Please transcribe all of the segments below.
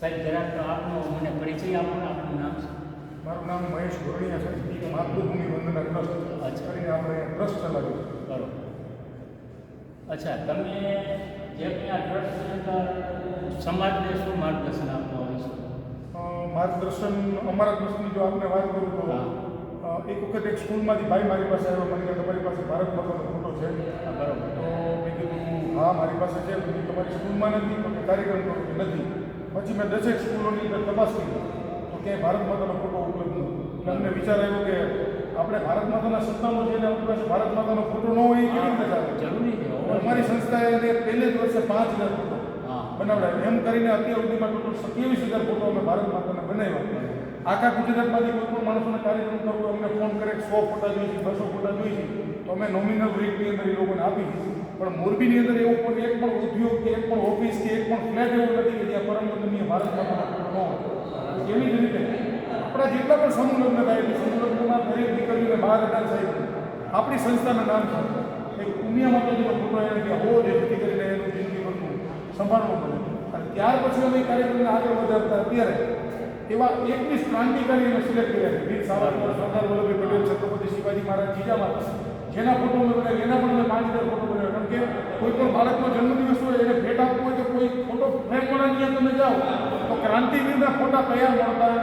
સાહેબ જરાક આપનો મને પરિચય આપો ને આપનું નામ મારું નામ મહેશ ગોરણીયા છે. માતૃભૂમિ વંદના ટ્રસ્ટ. કરીને આપણે ટ્રસ્ટ ચલાવ્યું બરોબર. અચ્છા તમે જે કંઈ આ ટ્રસ્ટની અંદર સમાજને શું માર્ગદર્શન આપવા હોય છો? માર્ગદર્શન અમારા ટ્રસ્ટની જો આપને વાત કરું તો. એક વખત એક સ્કૂલમાંથી ભાઈ મારી પાસે આવ્યો મને કે તમારી પાસે ભારત માતાનો ફોટો છે. બરાબર. તો કીધું હા મારી પાસે છે તો તમારી સ્કૂલમાં નથી તો કાર્યક્રમ કરો નથી. પછી મેં દસેક સ્કૂલોની અંદર તપાસ કરી. તો ક્યાંય ભારત માતાનો ફોટો ઉપલબ્ધ નહોતો એટલે અમને વિચાર આવ્યો કે આપણે ભારત માતાના સત્તાનો છે અને આપણી પાસે ભારત માતાનો ફોટો ન હોય એ કેવી રીતે ચાલે જરૂરી છે અમારી સંસ્થાએ પહેલે જ વર્ષે પાંચ હજાર ફોટો બનાવડાવ્યા. એમ કરીને અત્યાર સુધીમાં ટોટલ સત્યાવીસ હજાર ફોટો અમે ભારત માતાને બનાવ્યા. આખા ગુજરાતમાંથી કોઈ પણ માણસોને કાર્યક્રમ કરવો અમને ફોન કરે સો ફોટા જોઈએ છે બસો ફોટા જોઈએ છે. તો અમે નોમિનલ રેટની અંદર એ લોકોને આપી દીધું. પણ મોરબીની અંદર એવું કોઈ એક પણ ઉદ્યોગ કે એક પણ ઓફિસ કે એક પણ ફ્લેટ એવું નથી કે જ્યાં પરમપદનીય ભારત માતાનો ન હોય. એવી જ રીતે? આપણા જેટલા પણ સમૂહ લગ્ન થાય છે સમૂહ લગ્નમાં દરેક દીકરીઓને બહાર હતા સાહેબ. આપણી સંસ્થાના નામ છે. એક ઉમિયા માતાજીનો ફોટો એને કે હોવો જોઈએ જેથી કરીને એનું જિંદગીભરનું સંભાળવું પડે અને ત્યાર પછી અમે કાર્યક્રમને આગળ વધારતા અત્યારે એવા એકવીસ ક્રાંતિકારી અમે સિલેક્ટ કર્યા છે. વીર સાવરકર, સરદાર વલ્લભભાઈ પટેલ, છત્રપતિ શિવાજી મહારાજ જીજા મહારાજ જેના ફોટો મેં એના પણ મેં પાંચ હજાર ફોટો કે કોઈ પણ બાળકનો જન્મદિવસ હોય, એને ભેટ આપવું હોય તો કોઈ ફોટો ફ્રેમવાળાની ત્યાં તમે જાઓ, તો ક્રાંતિવીરના ફોટા તૈયાર મળતા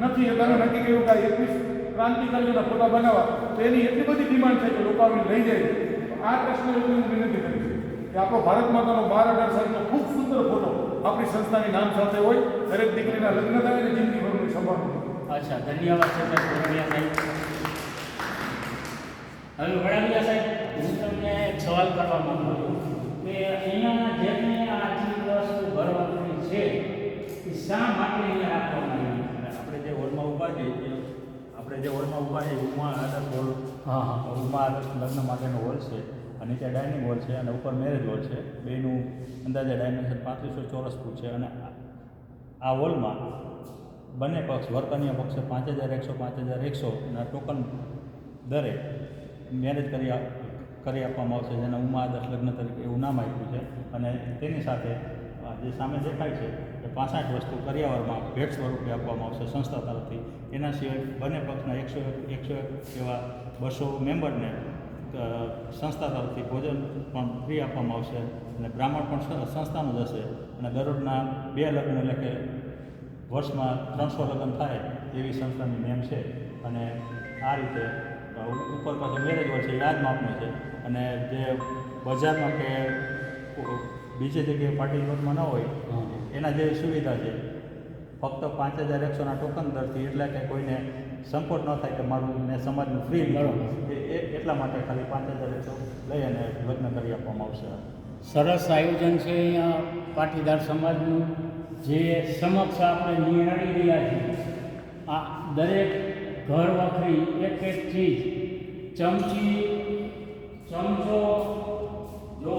નથી. એટલે અમે નક્કી કર્યું કે એકવીસ ક્રાંતિકારીઓના ફોટા બનાવવા. તો એની એટલી બધી ડિમાન્ડ છે કે લોકો આવીને લઈ જાય. આ પ્રશ્ન હું વિનંતી કરી કે આપણો ભારત માતાનો બાર અઢાર સાલનો ખૂબ સુંદર ફોટો આપણી સંસ્થાની નામ સાથે હોય, દરેક દીકરીના લગ્ન થાય અને જિંદગીભરની સંભાળ અચ્છા, ધન્યવાદ છે સાહેબ. હવે વડાલિયા સાહેબ હું તમને એક સવાલ કરવા માંગુ છું કે અહીંયા જે મેં આ ચીજ વસ્તુ ભરવાની છે એ શા માટે અહીંયા રાખવામાં આવી આપણે જે હોલમાં ઊભા છીએ એ આપણે જે હોલમાં ઊભા છીએ ઉમા આદર હોલ હા હા. ઉમા લગ્ન માટેનો હોલ છે અને નીચે ડાઇનિંગ હોલ છે અને ઉપર મેરેજ હોલ છે. બેનું અંદાજે ડાયમેન્શન પાંત્રીસો ચોરસ ફૂટ છે અને આ- આ હોલમાં બંને પક્ષ વર્તનીય પક્ષે પાંચ હજાર એકસો પાંચ હજાર એકસોના ટોકન દરે મેરેજ કરી કરી આપવામાં આવશે, જેને ઉમા લગ્ન તરીકે એવું નામ આપ્યું છે. અને તેની સાથે જે સામે દેખાય છે, એ પાસઠ વસ્તુ કરિયાવરમાં ભેટ સ્વરૂપે આપવામાં આવશે સંસ્થા તરફથી. એના સિવાય બંને પક્ષના એકસો એકસો એવા બસો મેમ્બરને સંસ્થા તરફથી ભોજન પણ ફ્રી આપવામાં આવશે અને બ્રાહ્મણ પણ સંસ્થાનું જ હશે અને દરરોજના બે લગ્ન એટલે કે વર્ષમાં ત્રણસો લગ્ન થાય એવી સંસ્થાની નેમ છે. અને આ રીતે ઉપર પાછો મેરેજ હોય છે આ જ માપનો છે. અને જે બજારમાં કે બીજે જગ્યાએ પાટીલ પ્લોટમાં ન હોય એના જેવી સુવિધા છે. ફક્ત પાંચ હજાર એકસોના ટોકન દરથી એટલે કે કોઈને સંકોટ ન થાય કે મારું મેં સમાજનું ફ્રી એ- એટલા માટે ખાલી પાંચ હજાર એકસો લઈ અને લગ્ન કરી આપવામાં આવશે. સરસ આયોજન છે અહીંયા પાટીદાર સમાજનું. જે સમક્ષ આપણે નિહાળી રહ્યા છીએ. આ દરેક ઘર વખરી એક એક ચીજ. ચમચી, ચમચો જો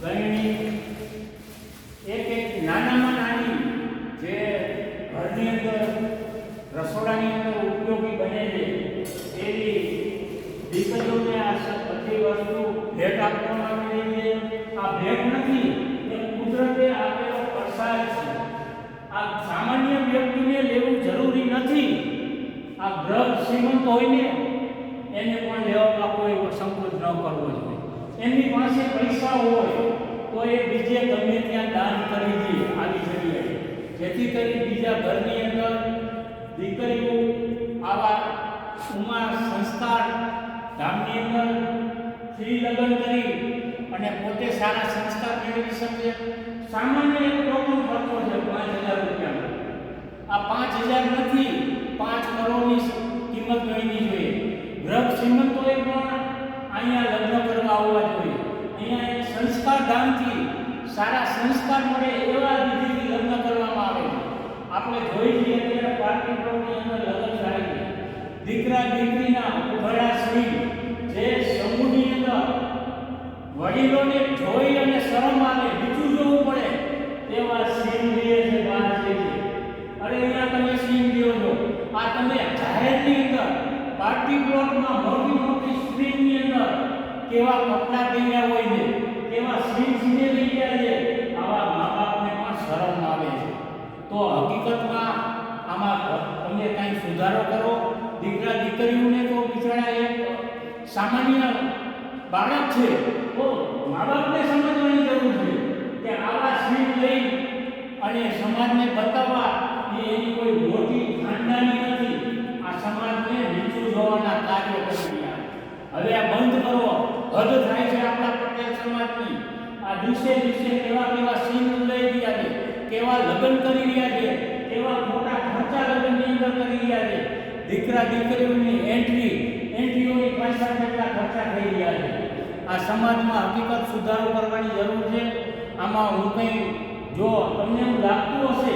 ગળણી, એક એક નાનામાં નાની જે ઘરની અંદર રસોડાની અંદર ઉપયોગી બને છે. એવી દીકરીઓને આ બધી વસ્તુ ભેટ આપવામાં આવી રહી છે. આ ભેટ નથી એ કુદરતે આપેલો પ્રસાદ છે. આ સામાન્ય વ્યક્તિને લેવું જરૂરી નથી. આ ગ્રહ શ્રીમંત હોય ને એને પણ લેવામાં કોઈ સંકોચ ન કરવો જોઈએ. એમની પાસે પૈસા હોય તો એ બીજે ગમે ત્યાં દાન કરી દે આવી જગ્યાએ. જેથી કરી બીજા ઘરની અંદર દીકરીઓ આવા ઉમા સંસ્કાર ગામની અંદર સ્ત્રી લગ્ન કરી અને પોતે સારા સંસ્કાર મેળવી શકે. સામાન્ય એક ટોકન ખર્ચો છે પાંચ હજાર રૂપિયાનો આ પાંચ હજાર નથી પાંચ કરોડની કિંમત ગણવી જોઈએ ગ્રહ શ્રીમંતોએ પણ અહીંયા લગ્ન કરવા આવવા જોઈએ. અહીંયા એક સંસ્કાર ધામથી સારા સંસ્કાર મળે એવા વિધિથી લગ્ન કરવામાં આવે છે. આપણે જોઈ લઈએ અત્યારે પાર્ટી પ્લોટની અંદર લગ્ન થાય છે. દીકરા દીકરીના ઉઘડા સ્ત્રી જે સમૂહની અંદર વડીલોને જોઈ અને શરમ આવે, બીજું જોવું પડે, તેવા સીન લે છે છે. અરે અહીંયા તમે સીન લ્યો છો. આ તમે જાહેરની પાર્ટી પ્લોટમાં મોટી મોટી સ્ક્રીનની અંદર કેવા કપડાં પહેર્યા હોય છે, કેવા સ્વીચ ને લઈ ગયા છે, આવા મા બાપને પણ શરમ આવે છે. તો હકીકતમાં આમાં તમે કાંઈ સુધારો કરો, દીકરા દીકરીઓને તો બિચારા એક સામાન્ય બાળક છે, તો મા બાપને સમજવાની જરૂર છે કે આવા સ્વીચ લઈ અને સમાજને બતાવવા એ એની કોઈ મોટી ખાનદાની નથી. આ સમાજને નીચું જોવાના કાર્યો કરી હવે આ બંધ કરો. હદ થાય છે આપણા પટેલ સમાજની. આ દિવસે દિવસે કેવા કેવા સીન લઈ રહ્યા છે, કેવા લગ્ન કરી રહ્યા છે, કેવા મોટા ખર્ચા લગ્નની અંદર કરી રહ્યા છે. દીકરા દીકરીઓની એન્ટ્રી એન્ટ્રીઓની પૈસા કેટલા ખર્ચા થઈ રહ્યા છે. આ સમાજમાં હકીકત સુધારો કરવાની જરૂર છે. આમાં હું કંઈ જો તમને એવું લાગતું હશે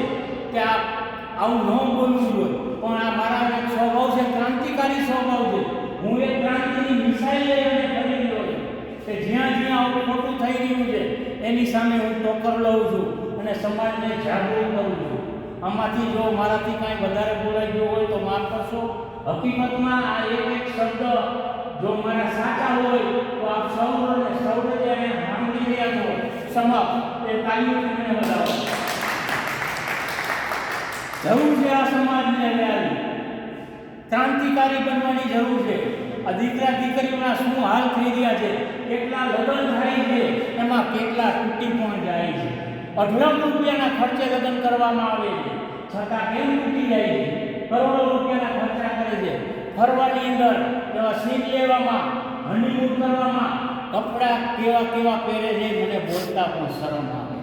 કે આ આવું ન બોલવું જોઈએ પણ આ મારા એક સ્વભાવ છે ક્રાંતિકારી સ્વભાવ છે હું એક ક્રાંતિની મિસાઈલ લઈ અને કરી રહ્યો છું કે જ્યાં જ્યાં આવું ખોટું થઈ રહ્યું છે એની ટોકર લઉં છું અને સમાજને જાગૃત કરું છું. આમાંથી જો મારાથી કાંઈ વધારે બોલાઈ ગયું હોય તો માફ કરશો. હકીકતમાં આ એક એક શબ્દ જો મારા સાચા હોય તો આપ સૌને સૌને જ્યારે સાંભળી રહ્યા છો. સમાપ્ત એ તાલીઓથી મને બતાવો જરૂર છે આ સમાજને હવે ક્રાંતિકારી બનવાની જરૂર છે. આ દીકરા દીકરીઓના શું હાલ થઈ રહ્યા છે? કેટલા લગ્ન થાય છે કેટલા તૂટી પણ જાય છે. અઢળક રૂપિયાના ખર્ચે લગ્ન કરવામાં આવે છે. છતાં કેમ તૂટી જાય છે? કરોડો રૂપિયાના ખર્ચા કરે છે. ફરવાની અંદર એવા સીટ લેવામાં હનીમૂન કરવામાં, કપડાં કેવા કેવા પહેરે છે મને બોલતા પણ શરમ આવે.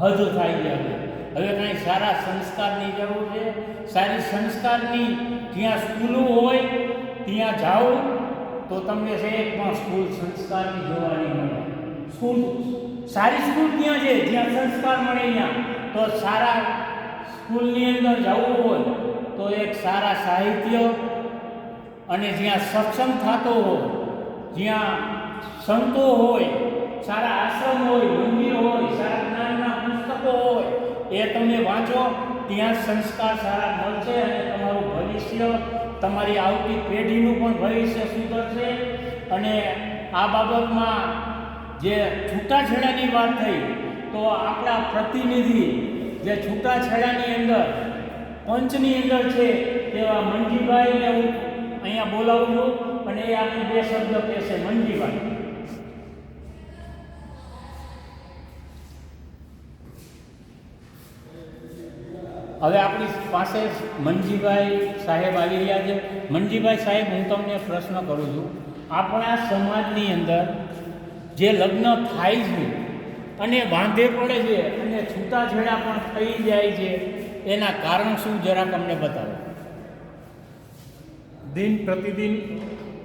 હદ થાય છે હવે. હવે કાંઈ સારા સંસ્કારની જરૂર છે? સારી સંસ્કારની જ્યાં સ્કૂલો હોય, ત્યાં જાઓ, તો તમને છે એક પણ સ્કૂલ સંસ્કારની જોવાની મળે. સ્કૂલ, સારી સ્કૂલ ત્યાં છે, જ્યાં સંસ્કાર મળે ત્યાં. તો સારા સ્કૂલની અંદર જવું હોય, તો એક સારા સાહિત્ય અને જ્યાં સક્ષમ થતો હોય, જ્યાં સંતો હોય, સારા આશ્રમ હોય, મંદિર હોય, સારા જ્ઞાનના પુસ્તકો હોય, એ તમે વાંચો, ત્યાં સંસ્કાર સારા મળશે અને તમારું ભવિષ્ય, તમારી આવતી પેઢીનું પણ ભવિષ્ય સુધરશે. અને આ બાબતમાં જે છૂટાછેડાની વાત થઈ, તો આપણા પ્રતિનિધિ જે છૂટાછેડાની અંદર, પંચની અંદર છે તેવા મંજીભાઈને હું અહીંયા બોલાવું છું અને એ આપણે બે શબ્દ કહેશે, મંજીભાઈ. હવે આપણી પાસે મંજીભાઈ સાહેબ આવી રહ્યા છે. મંજીભાઈ સાહેબ, હું તમને પ્રશ્ન કરું છું. આપણા સમાજની અંદર જે લગ્ન થાય છે અને વાંધે પડે છે અને છૂટાછેડા પણ થઈ જાય છે, એના કારણ શું જરાક અમને બતાવો. દિન પ્રતિદિન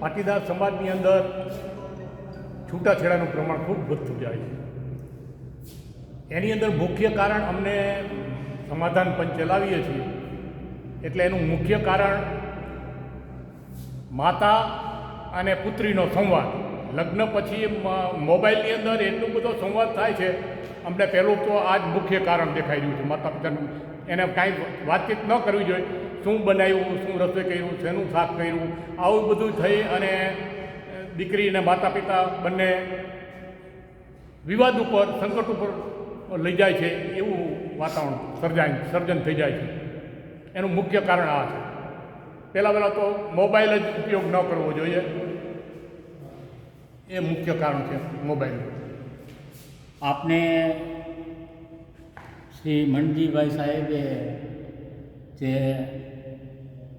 પાટીદાર સમાજની અંદર છૂટાછેડાનું પ્રમાણ ખૂબ વધતું જાય છે. એની અંદર મુખ્ય કારણ અમને સમાધાન પંચ ચલાવીએ છીએ. એટલે એનું મુખ્ય કારણ માતા અને પુત્રીનો સંવાદ. લગ્ન પછી મોબાઈલની અંદર એટલો બધો સંવાદ થાય છે. અમને પહેલું તો આ જ મુખ્ય કારણ દેખાઈ રહ્યું છે. માતા પિતાનું એને કાંઈ વાતચીત ન કરવી જોઈએ. શું બનાવ્યું, શું રસોઈ કર્યું, શેનું શાક કર્યું, આવું બધું થઈ અને દીકરી અને માતા પિતા બંને વિવાદ ઉપર, સંકટ ઉપર લઈ જાય છે. એવું વાતાવરણ સર્જાય, સર્જન થઈ જાય છે. એનું મુખ્ય કારણ આ છે. પહેલાં પહેલાં તો મોબાઈલ જ ઉપયોગ ન કરવો જોઈએ. એ મુખ્ય કારણ છે મોબાઈલ આપને શ્રી મણજીભાઈ સાહેબે જે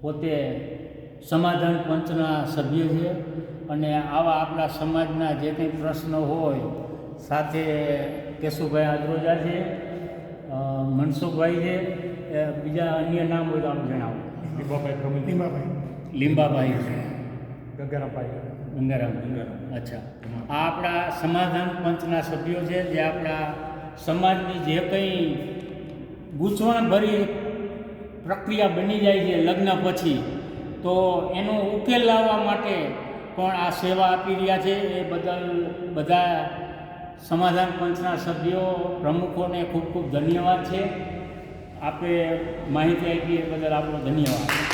પોતે સમાધાન પંચના સભ્ય છે અને આવા આપણા સમાજના જે કંઈ પ્રશ્નો હોય સાથે કેશુભાઈ આદ્રોજા છે મનસુખભાઈ છે એ બીજા અન્ય નામ હોય તો આપ જણાવો. લીંબાભાઈ લીંબાભાઈ. લીંબાભાઈ છે. ગંગારામભાઈ ગંગારામ. અચ્છા. આ આપણા સમાધાન પંચના સભ્યો છે, જે આપણા સમાજની જે કંઈ ગૂંચવણભરી પ્રક્રિયા બની જાય છે લગ્ન પછી, તો એનો ઉકેલ લાવવા માટે પણ આ સેવા આપી રહ્યા છે. એ બદલ બધા સમાધાન પંચના સભ્યો, પ્રમુખોને ખૂબ ખૂબ ધન્યવાદ છે. આપે માહિતી આપી એ બદલ આપણો ધન્યવાદ.